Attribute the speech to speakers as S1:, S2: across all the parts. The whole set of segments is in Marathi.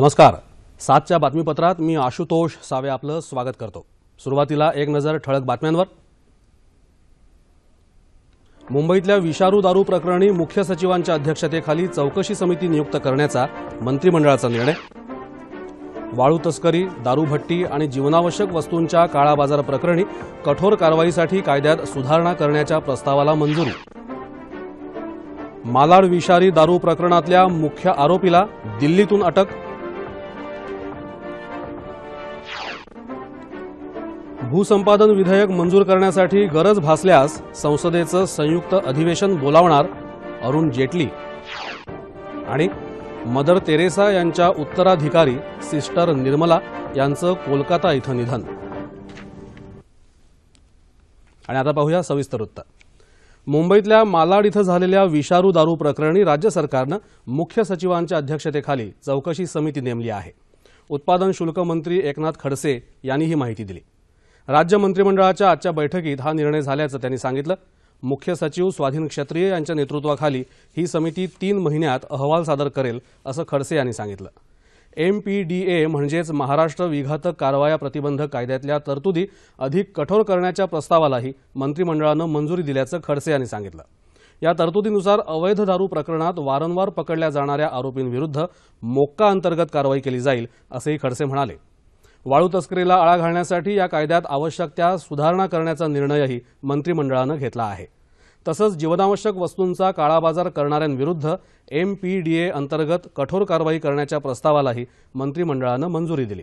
S1: नमस्कार. सातच्या बातमीपत्रात मी आशुतोष सावे आपलं स्वागत करतो. सुरुवातीला एक नजर ठळक बातम्यांवर. मुंबईतल्या विषारू दारू प्रकरणी मुख्य सचिवांच्या अध्यक्षतेखाली चौकशी समिती नियुक्त करण्याचा मंत्रिमंडळाचा निर्णय. वाळू तस्करी दारूभट्टी आणि जीवनावश्यक वस्तूंच्या काळाबाजार प्रकरणी कठोर कारवाईसाठी कायद्यात सुधारणा करण्याच्या प्रस्तावाला मंजुरी. मालाड विषारी दारू प्रकरणातल्या मुख्य आरोपीला दिल्लीतून अटक भूसंपादन विधेयक मंजूर करण्यासाठी गरज भासल्यास संसदेचं संयुक्त अधिवेशन बोलावणार अरुण जेटली. आणि मदर तेरेसा यांच्या उत्तराधिकारी सिस्टर निर्मला यांचं कोलकाता इथं निधन. आणि आता पाहूया सविस्तर वृत्त. मुंबईतल्या मालाड इथं झालेल्या विषारू दारू प्रकरणी राज्य सरकारनं मुख्य सचिवांच्या अध्यक्षतेखाली चौकशी समिती नेमली आहे. उत्पादन शुल्क मंत्री एकनाथ खडसे यांनी ही माहिती दिली. राज्य मंत्रिमंडळाच्या आजच्या बैठकीत हा निर्णय झाल्याचं त्यांनी सांगितलं. मुख्य सचिव स्वाधीन क्षत्रिय यांच्या नेतृत्वाखाली ही समिती तीन महिन्यात अहवाल सादर करेल असं खडसे यांनी सांगितलं. एमपीडीए म्हणजेच महाराष्ट्र विघातक कारवाया प्रतिबंध कायद्यातल्या तरतुदी अधिक कठोर करण्याच्या प्रस्तावालाही मंत्रिमंडळानं मंजुरी दिल्याचं खडसे यांनी सांगितलं. या तरतुदीनुसार अवैध दारू प्रकरणात वारंवार पकडल्या जाणाऱ्या आरोपींविरुद्ध मोक्का अंतर्गत कारवाई केली जाईल असंही खडसे म्हणाले. वाळू तस्करीला आळा घालण्यासाठी या कायद्यात आवश्यक त्या सुधारणा करण्याचा निर्णयही मंत्रिमंडळानं घेतला आहे. तसंच जीवनावश्यक वस्तूंचा काळाबाजार करणाऱ्यांविरुद्ध एमपीडीए अंतर्गत कठोर कारवाई करण्याच्या प्रस्तावालाही मंत्रिमंडळानं मंजुरी दिली.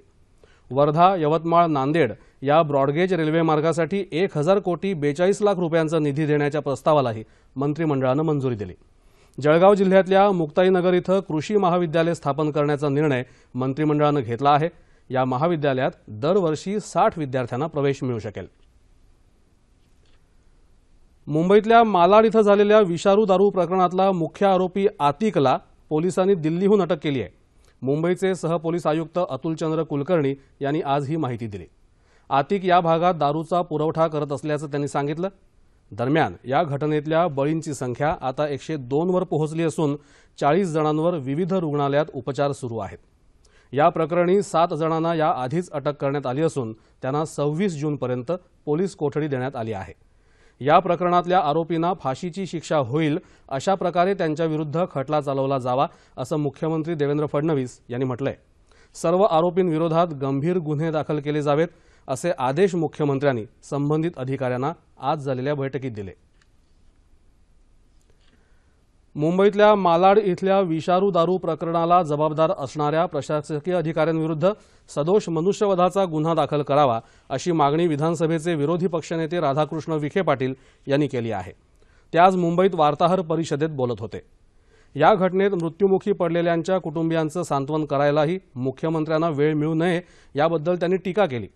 S1: वर्धा यवतमाळ नांदेड या ब्रॉडगेज रेल्वे मार्गासाठी एक हजार कोटी बेचाळीस लाख रुपयांचा निधी देण्याच्या प्रस्तावालाही मंत्रिमंडळानं मंजुरी दिली. जळगाव जिल्ह्यातल्या मुक्ताईनगर इथं कृषी महाविद्यालय स्थापन करण्याचा निर्णय मंत्रिमंडळानं घेतला आहे. या महाविद्यालयात दरवर्षी साठ विद्यार्थ्यांना प्रवेश मिळू शकेल. मुंबईतल्या मालाड इथं झालेल्या विषारू दारू प्रकरणातला मुख्य आरोपी आतिकला पोलिसांनी दिल्लीहून अटक केली आहे. मुंबईचे सहपोलीस आयुक्त अतुलचंद्र कुलकर्णी यांनी आज ही माहिती दिली. आतिक या भागात दारूचा पुरवठा करत असल्याचं त्यांनी सांगितलं. दरम्यान या घटनेतल्या बळींची संख्या आता एकशे दोनवर पोहोचली असून चाळीस जणांवर विविध रुग्णालयात उपचार सुरू आहेत. या प्रकरणी सात जणांना या आधीच अटक करण्यात आली असून त्यांना सव्वीस जूनपर्यंत पोलीस कोठडी देण्यात आली आहे. या प्रकरणातल्या आरोपींना फाशीची शिक्षा होईल अशा प्रकारे त्यांच्याविरुद्ध खटला चालवला जावा असं मुख्यमंत्री देवेंद्र फडणवीस यांनी म्हटलंय. सर्व आरोपींविरोधात गंभीर गुन्हे दाखल केले जावेत असे आदेश मुख्यमंत्र्यांनी संबंधित अधिकाऱ्यांना आज झालेल्या बैठकीत दिले. मुंबईतल्या मालाड इथल्या विषारू दारू प्रकरणाला जबाबदार असणाऱ्या प्रशासकीय अधिकाऱ्यांविरुद्ध सदोष मनुष्यवधाचा गुन्हा दाखल करावा अशी मागणी विधानसभेचे विरोधी पक्षनेते राधाकृष्ण विखे पाटील यांनी केली आहे. ते आज मुंबईत वार्ताहर परिषदेत बोलत होते. या घटनेत मृत्युमुखी पडलेल्यांच्या कुटुंबियांचं सांत्वन करायलाही मुख्यमंत्र्यांना वेळ मिळू नये याबद्दल त्यांनी टीका केली.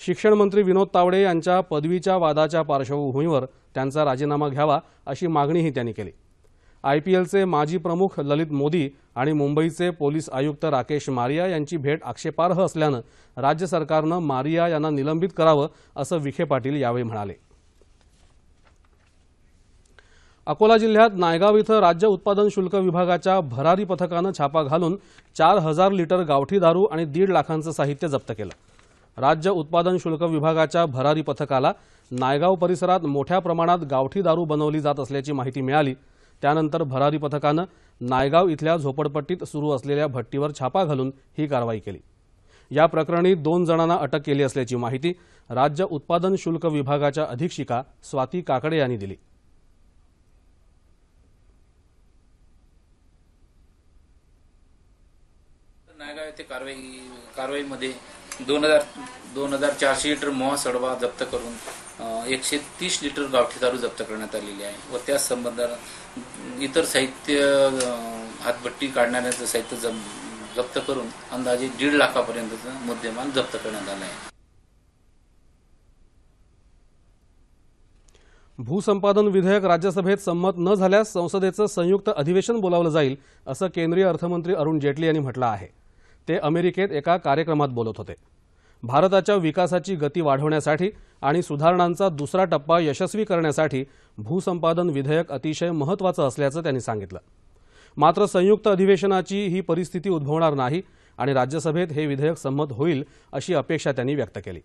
S1: शिक्षण मंत्री विनोद तावडे यांच्या पदवीच्या वादाच्या पार्श्वभूमीवर त्यांचा राजीनामा घ्यावा अशी मागणीही त्यांनी केली. आयपीएलचे माजी प्रमुख ललित मोदी आणि मुंबईचे पोलीस आयुक्त राकेश मारिया यांची भेट आक्षेपार्ह असल्यानं राज्य सरकारनं मारिया यांना निलंबित करावं असं विखे पाटील यावेळी म्हणाले. अकोला जिल्ह्यात नायगाव इथं राज्य उत्पादन शुल्क विभागाच्या भरारी पथकानं छापा घालून चार हजार लिटर गावठी दारू आणि दीड लाखांचं साहित्य जप्त केलं. राज्य उत्पादन शुल्क विभागाच्या भरारी पथकाला नायगाव परिसरात मोठ्या प्रमाणात गावठी दारू बनवली जात असल्याची माहिती मिळाली. त्यानंतर भरारी पथकानं नायगाव इथल्या झोपडपट्टीत सुरू असलेल्या भट्टीवर छापा घालून ही कारवाई केली. या प्रकरणी दोन जणांना अटक केली असल्याची माहिती राज्य उत्पादन शुल्क विभागाच्या अधीक्षिका स्वाती काकडे यांनी दिली.
S2: नायगाव येथे कारवाई कारवाईमध्ये दोन हजार दोन हजार चारशे लिटर मोहा सडवा जप्त करून एकशे तीस लिटर गावठी दारू जप्त करण्यात आलेली आहे व त्या संबंधात इतर साहित्य हातभट्टी काढणाऱ्याचं साहित्य जप- जप्त करून अंदाजे दीड लाखापर्यंतचा मुद्देमाल जप्त करण्यात आला आहे
S1: भूसंपादन विधेयक राज्यसभेत संमत न झाल्यास संसदेचं संयुक्त अधिवेशन बोलावलं जाईल असं केंद्रीय अर्थमंत्री अरुण जेटली यांनी म्हटलं आहे. ते अमेरिकेत एका कार्यक्रमात बोलत होते. भारताच्या विकासाची गती वाढवण्यासाठी आणि सुधारणांचा दुसरा टप्पा यशस्वी करण्यासाठी भूसंपादन विधेयक अतिशय महत्त्वाचं असल्याचं त्यांनी सांगितलं. मात्र संयुक्त अधिवेशनाची ही परिस्थिती उद्भवणार नाही आणि राज्यसभेत हे विधेयक संमत होईल अशी अपेक्षा त्यांनी व्यक्त केली.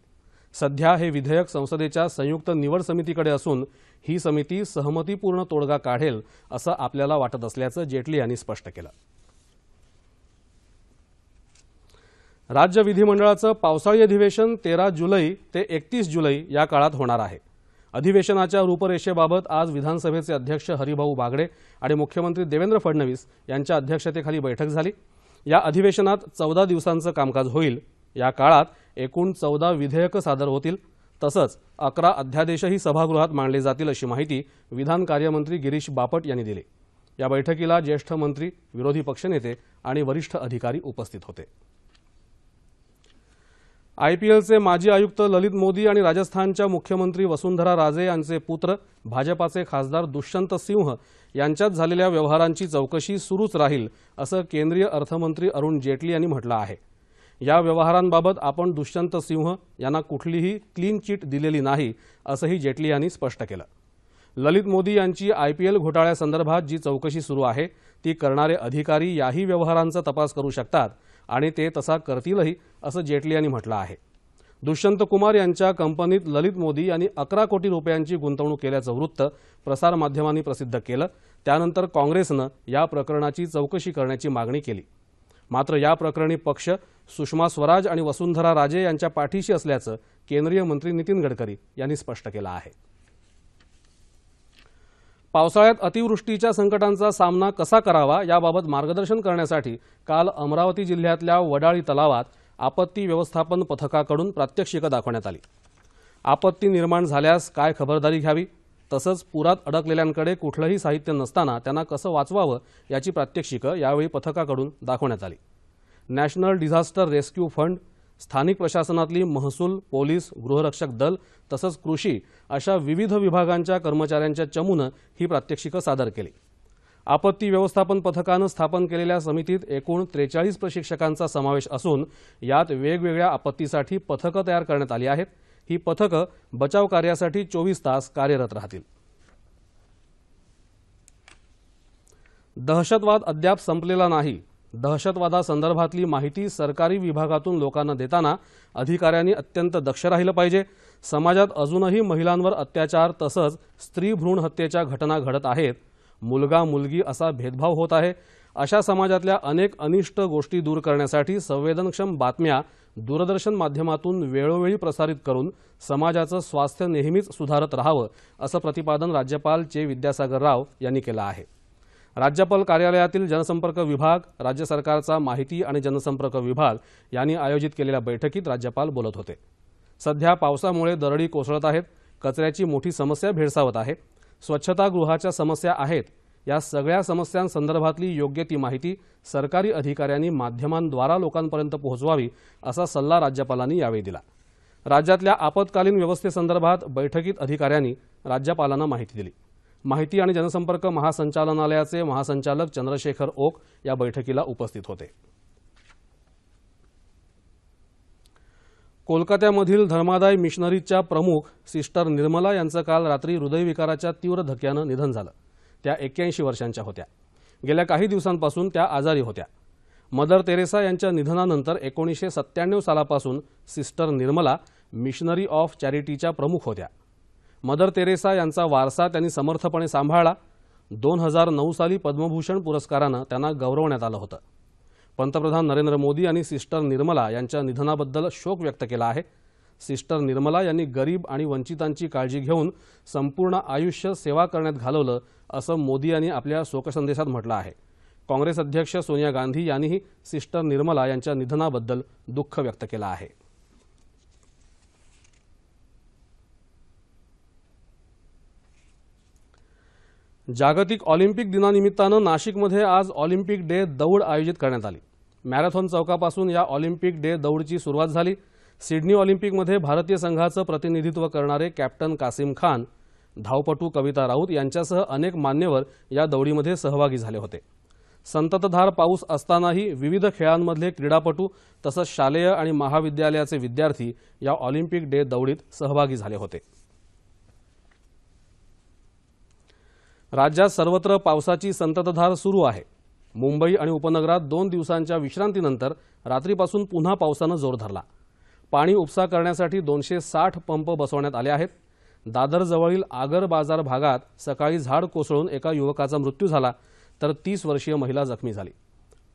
S1: सध्या हे विधेयक संसदेच्या संयुक्त निवड समितीकडे असून ही समिती सहमतीपूर्ण तोडगा काढेल असं आपल्याला वाटत असल्याचं जेटली यांनी स्पष्ट केलं. राज्य विधिमंडळाचं पावसाळी अधिवेशन तेरा जुलै ते एकतीस जुलै या काळात होणार आहे. अधिवेशनाच्या रूपरेषेबाबत आज विधानसभेचे अध्यक्ष हरिभाऊ बागडे आणि मुख्यमंत्री देवेंद्र फडणवीस यांच्या अध्यक्षतेखाली बैठक झाली. या अधिवेशनात चौदा दिवसांचं कामकाज होईल. या काळात एकूण चौदा विधेयकं सादर होतील. तसंच अकरा अध्यादेशही सभागृहात मांडले जातील अशी माहिती विधान कार्यमंत्री गिरीश बापट यांनी दिली. या बैठकीला ज्येष्ठ मंत्री विरोधी पक्षनेते आणि वरिष्ठ अधिकारी उपस्थित होते. आयपीएलचे माजी आयुक्त ललित मोदी आणि राजस्थानच्या मुख्यमंत्री वसुंधरा राजे यांचे पुत्र भाजपाचे खासदार दुष्यंत सिंह यांच्यात झालेल्या व्यवहारांची चौकशी सुरूच राहील असं केंद्रीय अर्थमंत्री अरुण जेटली यांनी म्हटलं आहे. या व्यवहारांबाबत आपण दुष्यंत सिंह यांना कुठलीही क्लीन चिट दिलेली नाही असंही जेटली यांनी स्पष्ट केलं. ललित मोदी यांची आयपीएल घोटाळ्यासंदर्भात जी चौकशी सुरू आहे ती करणारे अधिकारी याही व्यवहारांचा तपास करू शकतात आणि ते तसा करतीलही असं जेटली यांनी म्हटलं आहे. दुष्यंत कुमार यांच्या कंपनीत ललित मोदी यांनी अकरा कोटी रुपयांची गुंतवणूक केल्याचं वृत्त प्रसारमाध्यमांनी प्रसिद्ध केलं. त्यानंतर काँग्रेसनं या प्रकरणाची चौकशी करण्याची मागणी केली. मात्र या प्रकरणी पक्ष सुषमा स्वराज आणि वसुंधरा राजे यांच्या पाठीशी असल्याचं केंद्रीय मंत्री नितीन गडकरी यांनी स्पष्ट केलं आहे. पावसाळ्यात अतिवृष्टीच्या संकटांचा सामना कसा करावा याबाबत मार्गदर्शन करण्यासाठी काल अमरावती जिल्ह्यातल्या वडाळी तलावात आपत्ती व्यवस्थापन पथकाकडून प्रात्यक्षिकं दाखवण्यात आली. आपत्ती निर्माण झाल्यास काय खबरदारी घ्यावी? तसंच पुरात अडकलेल्यांकडे कुठलंही साहित्य नसताना त्यांना कसं वाचवावं याची प्रात्यक्षिकं यावेळी पथकाकडून दाखवण्यात आली. नॅशनल डिझास्टर रेस्क्यू फंड स्थानिक प्रशासनातली महसूल पोलीस गृहरक्षक दल तसंच कृषी अशा विविध विभागांच्या कर्मचाऱ्यांच्या चमूनं ही प्रात्यक्षिकं सादर केली. आपत्ती व्यवस्थापन पथकानं स्थापन केलेल्या समितीत एकूण त्रेचाळीस प्रशिक्षकांचा समावेश असून यात वेगवेगळ्या आपत्तीसाठी पथकं तयार करण्यात आली आहेत. ही पथकं बचाव कार्यासाठी चोवीस तास कार्यरत राहतील. दहशतवाद अद्याप संपलेला नाही. दहशतवादासंदर्भातली माहिती सरकारी विभागातून लोकांना देताना अधिकाऱ्यांनी अत्यंत दक्ष राहिलं पाहिजे. समाजात अजूनही महिलांवर अत्याचार तसंच स्त्री भ्रूण हत्येच्या घटना घडत आहेत. मुलगा मुलगी असा भेदभाव होत आहे. अशा समाजातल्या अनेक अनिष्ट गोष्टी दूर करण्यासाठी संवेदनक्षम बातम्या दूरदर्शन माध्यमातून वेळोवेळी प्रसारित करून समाजाचं स्वास्थ्य नेहमीच सुधारत राहावं असं प्रतिपादन राज्यपाल चे विद्यासागर राव यांनी केलं आहे. राज्यपाल कार्यालयातील जनसंपर्क विभाग राज्य सरकारचा माहिती आणि जनसंपर्क विभाग यांनी आयोजित केलेल्या बैठकीत राज्यपाल बोलत होते. सध्या पावसामुळे दरडी कोसळत आहेत कचऱ्याची मोठी समस्या भेडसावत आहे. स्वच्छतागृहाच्या समस्या आहेत या सगळ्या समस्यांसंदर्भातली योग्य ती माहिती सरकारी अधिकाऱ्यांनी माध्यमांद्वारा लोकांपर्यंत पोहोचवावी असा सल्ला राज्यपालांनी यावेळी दिला. राज्यातल्या आपत्कालीन व्यवस्थेसंदर्भात बैठकीत अधिकाऱ्यांनी राज्यपालांना माहिती दिली. माहिती आणि जनसंपर्क महासंचालनालयाचे महासंचालक चंद्रशेखर ओक या बैठकीला उपस्थित होते. कोलकात्यामधील धर्मादाय मिशनरीच्या प्रमुख सिस्टर निर्मला यांचं काल रात्री हृदयविकाराच्या तीव्र धक्क्यानं निधन झालं. त्या एक्क्याऐंशी वर्षांच्या होत्या. गेल्या काही दिवसांपासून त्या आजारी होत्या. मदर तेरेसा यांच्या निधनानंतर एकोणीसशे सत्त्याण्णव सालापासून सिस्टर निर्मला मिशनरी ऑफ चॅरिटीच्या प्रमुख होत्या. मदर तेरेसा यांचा वारसा त्यांनी समर्थपणे सांभाळला. दोन हजार नऊ साली पद्मभूषण पुरस्कारानं त्यांना गौरवण्यात आलं होतं. पंतप्रधान नरेंद्र मोदी यांनी सिस्टर निर्मला यांच्या निधनाबद्दल शोक व्यक्त केला आहे. सिस्टर निर्मला यांनी गरीब आणि वंचितांची काळजी घेऊन संपूर्ण आयुष्य सेवा करण्यात घालवलं असं मोदी यांनी आपल्या शोकसंदेशात म्हटलं आहे. काँग्रेस अध्यक्ष सोनिया गांधी यांनीही सिस्टर निर्मला यांच्या निधनाबद्दल दुःख व्यक्त केलं आहे. जागतिक ऑलिम्पिक दिनानिमित्तानं नाशिकमध्ये आज ऑलिम्पिक डे दौड आयोजित करण्यात आली. मॅरेथॉन चौकापासून या ऑलिम्पिक डे दौडची सुरुवात झाली. सिडनी ऑलिम्पिकमध्ये भारतीय संघाचं प्रतिनिधित्व करणारे कॅप्टन कासिम खान धावपटू कविता राऊत यांच्यासह अनेक मान्यवर या दौडीमध्ये सहभागी झाले होते. संततधार पाऊस असतानाही विविध खेळांमधले क्रीडापटू तसंच शालेय आणि महाविद्यालयाचे विद्यार्थी या ऑलिम्पिक डे दौडीत सहभागी झाले होते. राज्यात सर्वत्र पावसाची संततधार सुरू आहे. मुंबई आणि उपनगरात दोन दिवसांच्या विश्रांतीनंतर रात्रीपासून पुन्हा पावसानं जोर धरला. पाणी उपसा करण्यासाठी दोनशे साठ पंप बसवण्यात आले आहेत. दादरजवळील आगर बाजार भागात सकाळी झाड कोसळून एका युवकाचा मृत्यू झाला तर तीस वर्षीय महिला जखमी झाली.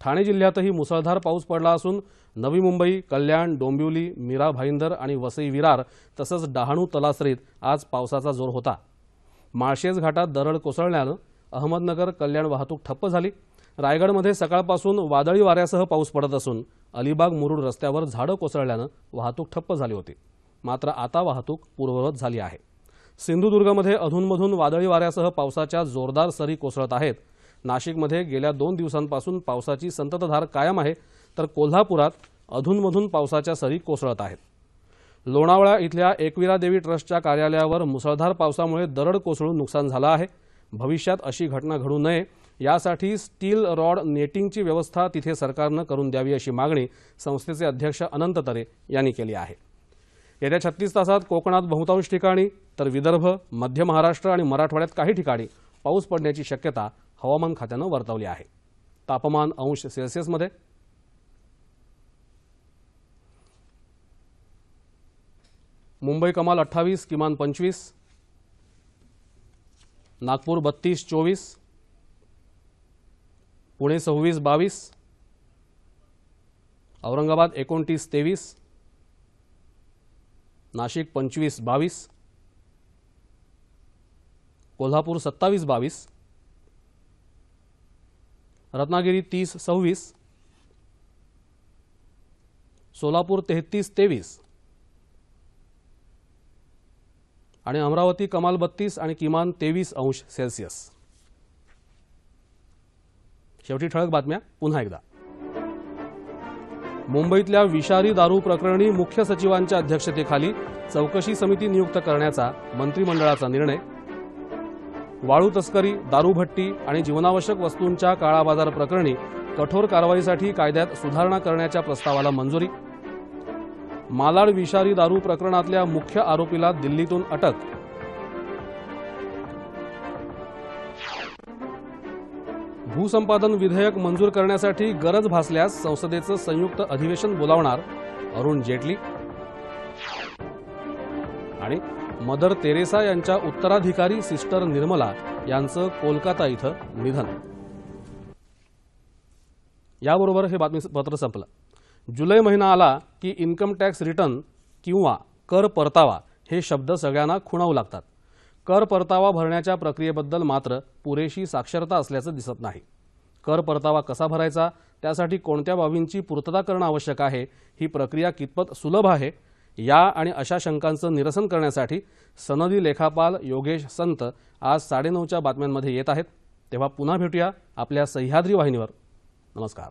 S1: ठाणे जिल्ह्यातही मुसळधार पाऊस पडला असून नवी मुंबई कल्याण डोंबिवली मीरा भाईंदर आणि वसई विरार तसंच डहाणू तलासरीत आज पावसाचा जोर होता. माळशेज घाटात दरड कोसळल्यानं अहमदनगर कल्याण वाहतूक ठप्प झाली. रायगडमध्ये सकाळपासून वादळी वाऱ्यासह पाऊस पडत असून अलिबाग मुरुड रस्त्यावर झाडं कोसळल्यानं वाहतूक ठप्प झाली होती. मात्र आता वाहतूक पूर्ववत झाली आहे. सिंधुदुर्गमध्ये अधूनमधून वादळी वाऱ्यासह पावसाच्या जोरदार सरी कोसळत आहेत. नाशिकमध्ये गेल्या दोन दिवसांपासून पावसाची संततधार कायम आहे तर कोल्हापुरात अधूनमधून पावसाच्या सरी कोसळत आहेत. लोणावळा इथल्या एकविरा देवी ट्रस्टच्या कार्यालयावर मुसळधार पावसामुळे दरड कोसळून नुकसान झालं आहे. भविष्यात अशी घटना घडू नये यासाठी स्टील रॉड नेटिंगची व्यवस्था तिथे सरकारनं करून द्यावी अशी मागणी संस्थेचे अध्यक्ष अनंत तरे यांनी केली आहे. येत्या छत्तीस तासात कोकणात बहुतांश ठिकाणी तर विदर्भ मध्य महाराष्ट्र आणि मराठवाड्यात काही ठिकाणी पाऊस पडण्याची शक्यता हवामान खात्यानं वर्तवली आहे. तापमान अंश सेल्सिअसमध्ये मुंबई कमाल अठ्ठावीस किमान पंचवीस. नागपूर बत्तीस चोवीस. पुणे सव्वीस बावीस. औरंगाबाद एकोणतीस तेवीस. नाशिक पंचवीस बावीस. कोल्हापूर सत्तावीस बावीस. रत्नागिरी तीस सव्वीस. सोलापूर तेहतीस तेवीस. आणि अमरावती कमाल बत्तीस आणि किमान तेवीस अंश सेल्सिअस. शेवटी ठळक बातम्या पुन्हा एकदा. मुंबईतल्या विषारी दारू प्रकरणी मुख्य सचिवांच्या अध्यक्षतेखाली चौकशी समिती नियुक्त करण्याचा मंत्रिमंडळाचा निर्णय. वाळू तस्करी दारूभट्टी आणि जीवनावश्यक वस्तूंच्या काळाबाजार प्रकरणी कठोर कारवाईसाठी कायद्यात सुधारणा करण्याच्या प्रस्तावाला मंजुरी. मालाड विषारी दारू प्रकरणातल्या मुख्य आरोपीला दिल्लीतून अटक. भूसंपादन विधेयक मंजूर करण्यासाठी गरज भासल्यास संसदेचं संयुक्त अधिवेशन बोलावणार अरुण जेटली आणि मदर तेरेसा यांच्या उत्तराधिकारी सिस्टर निर्मला यांचं कोलकाता इथं निधन. याबरोबर हे बातमीपत्र संपलं. जुलै महिना आला की इन्कम टॅक्स रिटर्न किंवा कर परतावा हे शब्द सगळ्यांना खुणावू लागतात. कर परतावा भरण्याच्या प्रक्रियेबद्दल मात्र पुरेशी साक्षरता असल्याचं दिसत नाही. कर परतावा कसा भरायचा त्यासाठी कोणत्या बाबींची पूर्तता करणं आवश्यक आहे ही प्रक्रिया कितपत सुलभ आहे या आणि अशा शंकांचं निरसन करण्यासाठी सनदी लेखापाल योगेश संत आज साडेनऊच्या बातम्यांमध्ये येत आहेत. तेव्हा पुन्हा भेटूया आपल्या सह्याद्री वाहिनीवर. नमस्कार.